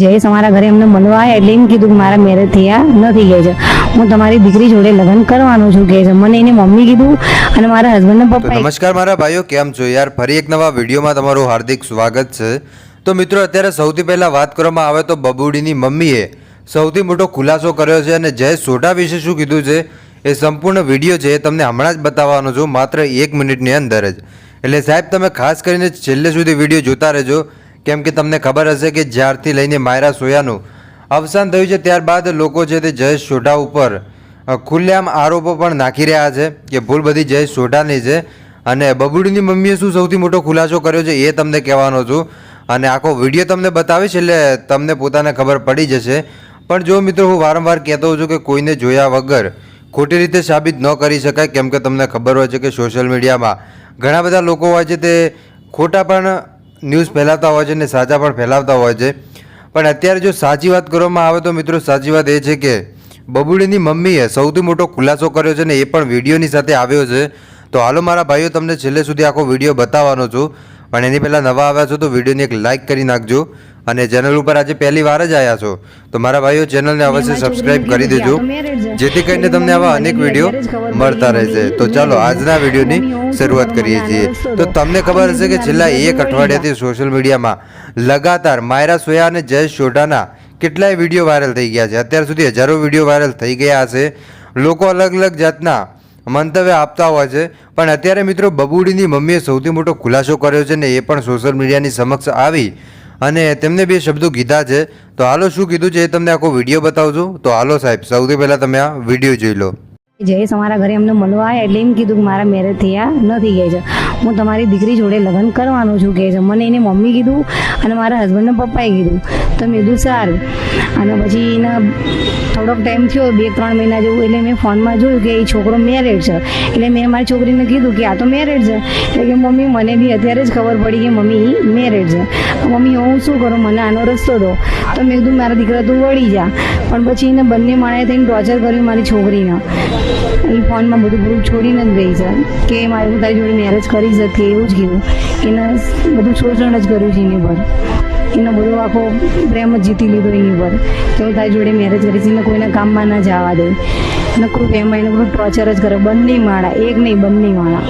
જયેશ અમારા ઘરે એમને મળવા આવ્યા એટલે એમ કીધું કે મારા મેરેજ થયા નથી કહે છે. હું તમારી દીકરી જોડે લગ્ન કરવાનું છું કહે છે. મને એની મમ્મી કીધું અને મારા હસબન્ડના પપ્પા નમસ્કાર મારા ભાઈઓ કેમ છો? યાર ફરી એક નવા વિડીયોમાં તમારું હાર્દિક સ્વાગત છે. તો મિત્રો અત્યારે સૌથી પહેલાં વાત કરવામાં આવે તો બબુડીની મમ્મીએ સૌથી મોટો ખુલાસો કર્યો છે અને જય સોઢા વિશે શું કીધું છે એ સંપૂર્ણ વીડિયો છે એ તમને હમણાં જ બતાવવાનો છું માત્ર એક મિનિટની અંદર જ. એટલે સાહેબ તમે ખાસ કરીને છેલ્લે સુધી વીડિયો જોતા રહેજો. કેમ કે તમને ખબર હશે કે જ્યારથી લઈને માયરા સોયાનું અવસાન થયું છે, ત્યારબાદ લોકો છે તે જયેશ સોઢા ઉપર ખુલ્લેઆમ આરોપો પણ નાખી રહ્યા છે કે ભૂલ બધી જયેશ સોઢાની છે અને બબુડીની મમ્મીએ શું સૌથી મોટો ખુલાસો કર્યો છે એ તમને કહેવાનો છું અને આખો વીડિયો તમને બતાવીશ એટલે તમને પોતાને ખબર પડી જશે. પણ જો મિત્રો હું વારંવાર કહેતો છું કે કોઈને જોયા વગર ખોટી રીતે સાબિત ન કરી શકાય, કેમ કે તમને ખબર હોય છે કે સોશિયલ મીડિયામાં ઘણા બધા લોકો હોય છે તે ખોટા પણ ન્યૂઝ ફેલાવતા હોય છે અને સાચા પણ ફેલાવતા હોય છે. પણ અત્યારે જો સાચી વાત કરવામાં આવે તો મિત્રો સાચી વાત એ છે કે બબુડીની મમ્મીએ સૌથી મોટો ખુલાસો કર્યો છે ને એ પણ વિડીયોની સાથે આવ્યો છે. તો હાલો મારા ભાઈઓ, તમને છેલ્લે સુધી આખો વીડિયો બતાવવાનો છું. પણ એની પહેલાં નવા આવ્યા છો તો વિડીયોને એક લાઇક કરી નાખજો અને ચેનલ ઉપર આજે પહેલી વાર જ આવ્યા છો. તો મારા ભાઈઓ ચેનલને અવશ્ય સબસ્ક્રાઇબ કરી દેજો. જેથી કરીને તમને આવા અનેક વીડિયો મળતા રહેશે. તો ચાલો આજના વિડીયોની શરૂઆત કરીએ છીએ. તો તમને ખબર હશે કે છેલ્લા એક અઠવાડિયાથી સોશિયલ મીડિયામાં લગાતાર માયરા સોયા અને જયેશ શોઢાના કેટલાય વીડિયો વાયરલ થઈ ગયા છે. અત્યાર સુધી હજારો વીડિયો વાયરલ થઈ ગયા હશે લોકો અલગ અલગ જાતના મંતવ્ય આપતા હોય છે. પણ અત્યારે મિત્રો બબુડીની મમ્મીએ સૌથી મોટો ખુલાસો કર્યો છે ને એ પણ સોશિયલ મીડિયાની સમક્ષ આવી. અને તેમને બે શબ્દો કીધા છે. તો હાલો શું કીધું છે એ તમને આખો વીડિયો બતાવજો. તો હાલો સાહેબ, સૌથી પહેલાં તમે આ વીડિયો જોઈ લો. જયેશ અમારા ઘરે અમને મળવા આવ્યા એટલે એમ કીધું કે મારા મેરેજ થયા નથી કહે છે. હું તમારી દીકરી જોડે લગ્ન કરવાનું છું કહે છે. મને એની મમ્મી કીધું અને મારા હસબન્ડના પપ્પાએ કીધું. તો મેં કીધું, સારું. અને પછી એના થોડોક ટાઈમ થયો, બે, ત્રણ મહિના જેવું, એટલે મેં ફોનમાં જોયું કે એ છોકરો મેરેડ છે. એટલે મેં મારી છોકરીને કીધું કે આ તો મેરેડ છે. એટલે કે, મમ્મી, મને બી અત્યારે જ ખબર પડી કે મમ્મી મેરેડ છે. મમ્મી, હું શું કરું? મને આનો રસ્તો દો. તો મેં કીધું, મારા દીકરા તું વળી જા. પણ પછી એને બંને માણસે થઈને ટોર્ચર કર્યું મારી છોકરીને. એ ફોનમાં બધું ગ્રુપ છોડીને જ ગઈ છે કે મારે હું તારી જોડે મેરેજ કરી શકે એવું જ કીધું. એને બધું શોષણ જ કર્યું છે એની પર એનો બધો આખો પ્રેમ જ જીતી લીધો એની પર કે હું તારી જોડે મેરેજ કરીશ, એને કોઈના કામમાં ના જવા દે. નકરું પ્રેમ, એને બધું ટોર્ચર જ કરે બંને માળા, એક નહીં, બંને માળા.